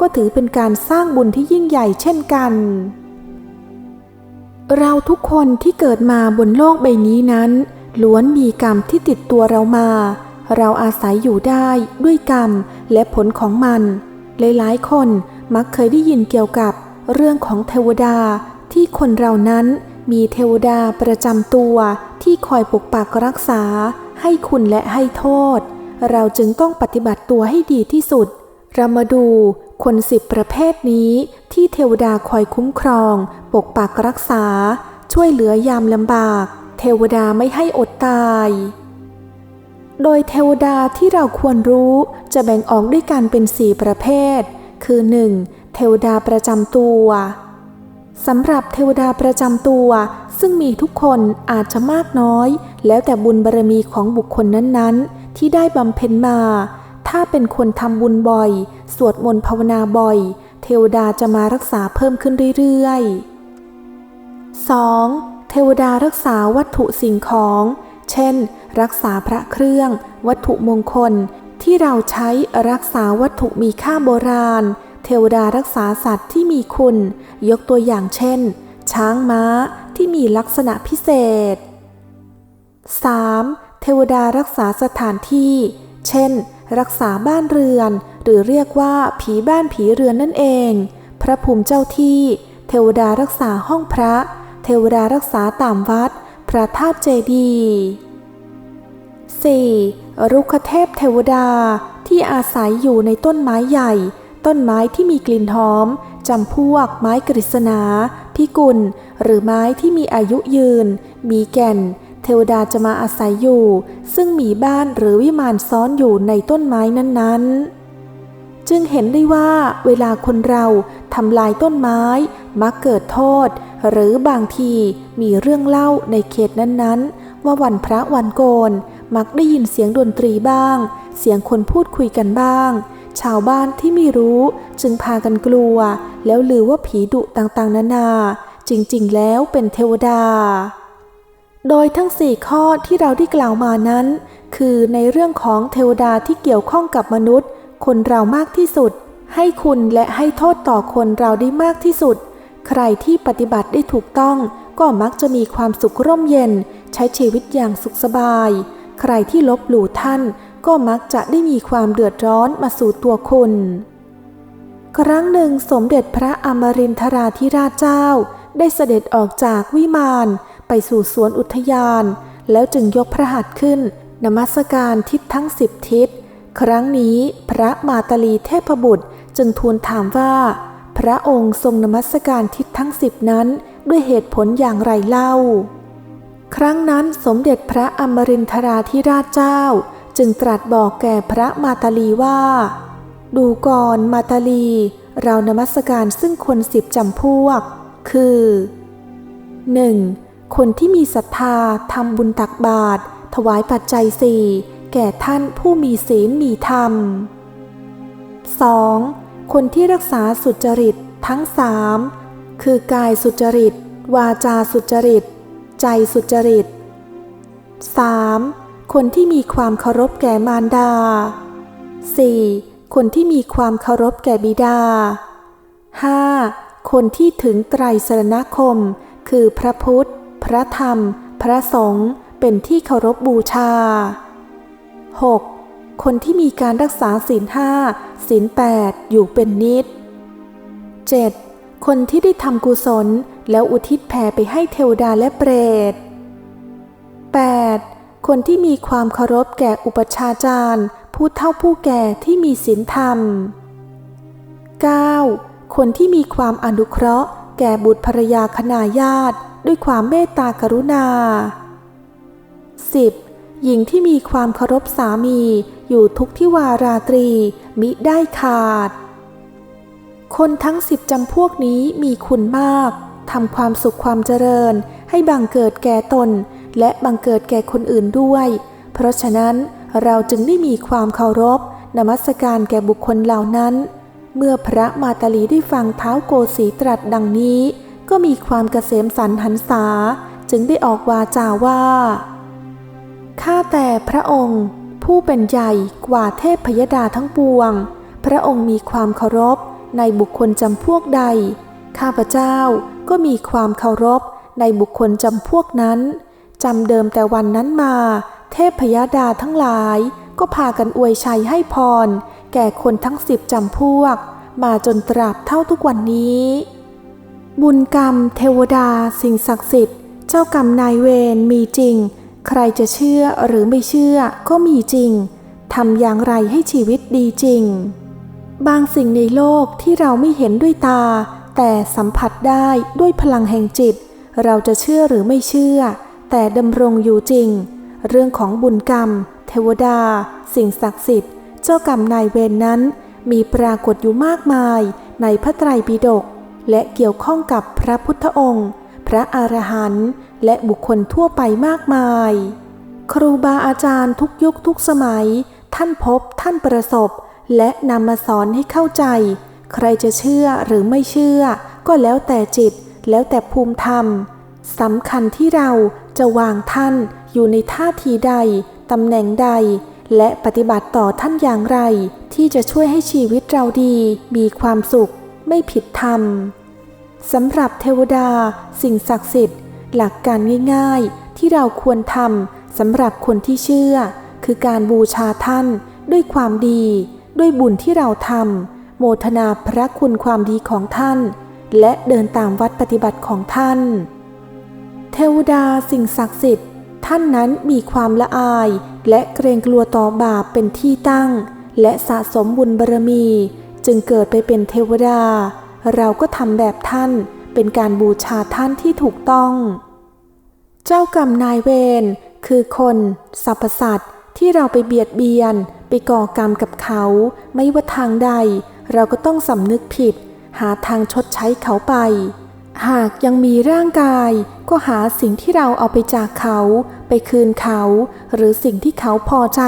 ก็ถือเป็นการสร้างบุญที่ยิ่งใหญ่เช่นกัน เราทุกคนที่เกิดมาบนโลกใบนี้นั้น ล้วนมีกรรมที่ติดตัวเรามา เราอาศัยอยู่ได้ด้วยกรรมและผลของมัน หลายๆ คนมักเคยได้ยินเกี่ยวกับเรื่องของเทวดาที่คนเรานั้นมีเทวดาประจำตัวที่คอยปกปักรักษา ให้คุณและให้โทษ เราจึงต้องปฏิบัติตัวให้ดีที่สุด เรามาดูคนสิบประเภทนี้ที่เทวดาคอยคุ้มครอง ปกปักรักษา ช่วยเหลือยามลำบาก เทวดาไม่ให้อดตาย โดยเทวดาที่เราควรรู้จะแบ่งออกด้วยกันเป็นสี่ประเภท คือ 1. เทวดาประจำตัวสำหรับเทวดาประจำตัว ซึ่งมีทุกคนอาจจะมากน้อย แล้วแต่บุญบารมีของบุคคลนั้นๆ ที่ได้บำเพ็ญมา ถ้าเป็นคนทำบุญบ่อย สวดมนต์ภาวนาบ่อย เทวดาจะมารักษาเพิ่มขึ้นเรื่อยๆ 2. เทวดารักษาวัตถุสิ่งของ เช่น รักษาพระเครื่อง วัตถุมงคล ที่เราใช้รักษาวัตถุมีค่าโบราณ เทวดารักษาสัตว์ที่มีคุณ ยกตัวอย่างเช่น ช้างม้าที่มีลักษณะพิเศษ 3. เทวดารักษาสถานที่ เช่น รักษาบ้านเรือน หรือเรียกว่าผีบ้านผีเรือนนั่นเอง พระภูมิเจ้าที่ เทวดารักษาห้องพระ เทวดารักษาตามวัด พระธาตุเจดีย์ 4. รุกขเทพเทวดาที่อาศัยอยู่ในต้นไม้ใหญ่ ต้นไม้ที่มีกลิ่นหอมจำพวกไม้กฤษณาพิกุล หรือไม้ที่มีอายุยืน มีแก่น เทวดาจะมาอาศัยอยู่ ซึ่งมีบ้านหรือวิมานซ้อนอยู่ในต้นไม้นั้นๆ จึงเห็นได้ว่าเวลาคนเราทำลายต้นไม้ มักเกิดโทษ หรือบางทีมีเรื่องเล่าในเขตนั้นๆ ว่าวันพระวันโกน มักได้ยินเสียงดนตรีบ้าง เสียงคนพูดคุยกันบ้าง ชาวบ้านที่ไม่รู้จึงพากันกลัว แล้วลือว่าผีดุต่างๆ นานา จริงๆ แล้วเป็นเทวดา โดยทั้งสี่ข้อที่เราได้กล่าวมานั้น คือในเรื่องของเทวดาที่เกี่ยวข้องกับมนุษย์ คนเรามากที่สุด ให้คุณและให้โทษต่อคนเราได้มากที่สุด ใครที่ปฏิบัติได้ถูกต้อง ก็มักจะมีความสุขร่มเย็น ใช้ชีวิตอย่างสุขสบาย ใครที่ลบหลู่ท่าน ก็มักจะได้มีความเดือดร้อนมาสู่ตัวคุณ ครั้งหนึ่งสมเด็จพระอมรินทราธิราชเจ้า ได้เสด็จออกจากวิมาน ไปสู่สวนอุทยาน แล้วจึงยกพระหัตถ์ขึ้น นมัสการทิศทั้งสิบทิศ ครั้งนี้พระมาตาลีเทพบุตรจึงทูลถามว่า พระองค์ทรงนมัสการทิศทั้งสิบนั้นด้วยเหตุผลอย่างไรเล่า ครั้งนั้นสมเด็จพระอมรินทราธิราชเจ้า จึงตรัสบอกแก่พระมาตาลีว่า ดูก่อนมาตาลี เรานมัสการซึ่งคนสิบจำพวก คือ 1. คนที่มีศรัทธาทำบุญตักบาตรถวายปัจจัยสี่แก่ท่านผู้มีศีลมีธรรม 2. คนที่รักษาสุจริตทั้งสามคือกายสุจริต วาจาสุจริต ใจสุจริต 3. คนที่มีความเคารพแก่มารดา 4. คนที่มีความเคารพแก่บิดา 5. คนที่ถึงไตรสรณคม คือพระพุทธ พระธรรม พระสงฆ์เป็นที่เคารพบูชา 6. คนที่มีการรักษาศีลห้าศีลแปดอยู่เป็นนิด 7. คนที่ได้ทำกุศลแล้วอุทิศแผ่ไปให้เทวดาและเปรต 8. คนที่มีความเคารพแก่อุปชาจารย์ ผู้เฒ่าผู้แก่ที่มีศีลธรรม 9. คนที่มีความอนุเคราะห์ แก่บุตรภรรยาคณาญาติ ด้วยความเมตตากรุณา 10. หญิงที่มีความเคารพสามีอยู่ทุกที่วาราตรี มิได้ขาด คนทั้งสิบจำพวกนี้มีคุณมากทำความสุขความเจริญ ให้บังเกิดแก่ตน และบังเกิดแก่คนอื่นด้วย เพราะฉะนั้นเราจึงได้มีความเคารพนมัสการแก่บุคคลเหล่านั้น เมื่อพระมาตาลีได้ฟังเท้าโกสีตรัสดังนี้ ก็มีความเกษมสันหันษาจึงได้ออกวาจาว่า ข้าแต่พระองค์ ผู้เป็นใหญ่กว่าเทพพยดาทั้งปวง พระองค์มีความเคารพในบุคคลจำพวกใด ข้าพเจ้าก็มีความเคารพในบุคคลจำพวกนั้นจำเดิมแต่วันนั้นมา เทพพยดาทั้งหลาย ก็พากันอวยชัยให้พร แก่คนทั้งสิบจำพวก มาจนตราบเท่าทุกวันนี้ บุญกรรม เทวดา สิ่งศักดิ์สิทธิ์ เจ้ากรรมนายเวรมีจริง ใครจะเชื่อหรือไม่เชื่อก็มีจริงทำอย่างไรให้ชีวิตดีจริง บางสิ่งในโลกที่เราไม่เห็นด้วยตา แต่สัมผัสได้ด้วยพลังแห่งจิต เราจะเชื่อหรือไม่เชื่อ แต่ดำรงอยู่จริง เรื่องของบุญกรรม เทวดา สิ่งศักดิ์สิทธิ์ เจ้ากรรมนายเวรนนั้น มีปรากฏอยู่มากมายในพระไตรปิฎก และเกี่ยวข้องกับพระพุทธองค์ พระอรหันต์และบุคคลทั่วไปมากมาย ครูบาอาจารย์ทุกยุคทุกสมัย ท่านพบท่านประสบ และนำมาสอนให้เข้าใจ ใครจะเชื่อหรือไม่เชื่อ ก็แล้วแต่จิต แล้วแต่ภูมิธรรมสำคัญที่เราจะวางท่านอยู่ในท่าทีใดตำแหน่งใด และปฏิบัติต่อท่านอย่างไร ที่จะช่วยให้ชีวิตเราดี มีความสุข ไม่ผิดธรรม สำหรับเทวดา สิ่งศักดิ์สิทธิ์ หลักการง่ายๆ ที่เราควรทำสำหรับคนที่เชื่อ คือการบูชาท่านด้วยความดี ด้วยบุญที่เราทำโมทนาพระคุณความดีของท่าน และเดินตามวัดปฏิบัติของท่าน เทวดาสิ่งศักดิ์สิทธิ์ ท่านนั้นมีความละอาย และเกรงกลัวต่อบาปเป็นที่ตั้ง และสะสมบุญบารมี จึงเกิดไปเป็นเทวดา เราก็ทำแบบท่านเป็นการบูชาท่านที่ถูกต้อง เจ้ากรรมนายเวรคือคนสรรพสัตว์ที่เราไปเบียดเบียน ไปก่อกรรมกับเขา ไม่ว่าทางใด เราก็ต้องสำนึกผิด หาทางชดใช้เขาไป หากยังมีร่างกาย ก็หาสิ่งที่เราเอาไปจากเขา ไปคืนเขา หรือสิ่งที่เขาพอใจ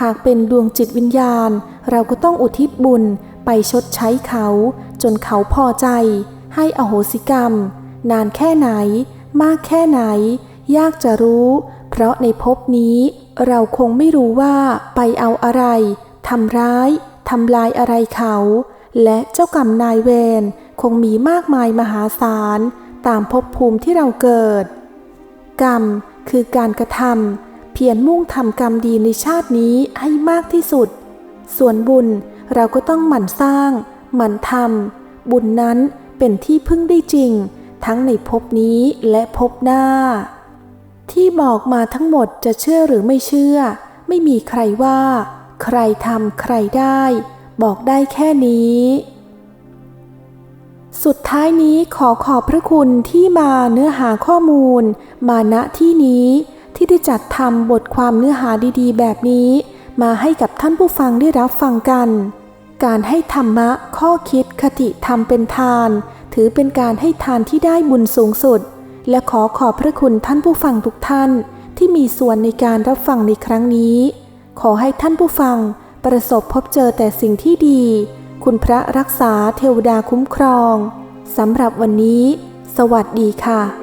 หากเป็นดวงจิตวิญญาณ เราก็ต้องอุทิศบุญ ไปชดใช้เขาจนเขาพอใจ ให้อโหสิกรรม นานแค่ไหน มากแค่ไหน ยากจะรู้ เพราะในภพนี้เราคงไม่รู้ว่าไปเอาอะไรทำร้ายทำลายอะไรเขา และเจ้ากรรมนายเวรคงมีมากมายมหาศาล ตามภพภูมิที่เราเกิด กรรมคือการกระทำเพียรมุ่งทำกรรมดีในชาตินี้ให้มากที่สุด ส่วนบุญ เราก็ต้องหมั่นสร้าง หมั่นทำบุญนั้นเป็นที่พึ่งได้จริง ทั้งในภพนี้และภพหน้า ที่บอกมาทั้งหมดจะเชื่อหรือไม่เชื่อ ไม่มีใครว่า ใครทำใครได้ บอกได้แค่นี้ สุดท้ายนี้ขอขอบพระคุณที่มาเนื้อหาข้อมูล มาณที่นี้ที่ได้จัดทำบทความเนื้อหาดีๆ แบบนี้ มาให้กับท่านผู้ฟังได้รับฟังกัน การให้ธรรมะข้อคิดคติธรรมเป็นทาน ถือเป็นการให้ทานที่ได้บุญสูงสุด และขอขอบพระคุณท่านผู้ฟังทุกท่านที่มีส่วนในการรับฟังในครั้งนี้ ขอให้ท่านผู้ฟังประสบพบเจอแต่สิ่งที่ดี คุณพระรักษาเทวดาคุ้มครองสำหรับวันนี้ สวัสดีค่ะ「